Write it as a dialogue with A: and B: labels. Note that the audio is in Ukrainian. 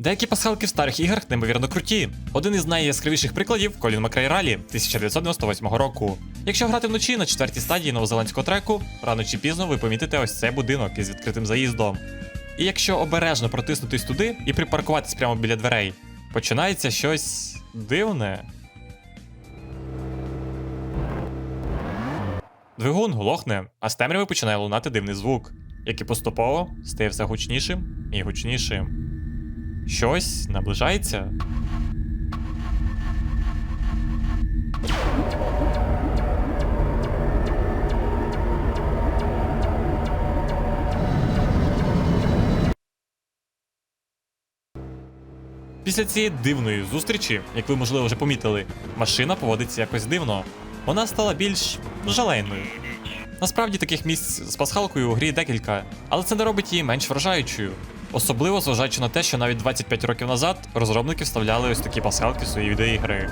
A: Деякі пасхалки в старих іграх неймовірно круті. Один із найяскравіших прикладів Колін Макрай Ралі 1998 року. Якщо грати вночі на четвертій стадії новозеландського треку, рано чи пізно ви помітите ось цей будинок із відкритим заїздом. І якщо обережно протиснутись туди і припаркуватись прямо біля дверей, починається щось дивне. Двигун глохне, а з темряви починає лунати дивний звук, який поступово стає все гучнішим і гучнішим. Щось наближається. Після цієї дивної зустрічі, як ви можливо вже помітили, машина поводиться якось дивно. Вона стала більш жалейною. Насправді таких місць з пасхалкою у грі декілька, але це не робить її менш вражаючою. Особливо зважаючи на те, що навіть 25 років назад розробники вставляли ось такі пасхалки в свої відеоігри.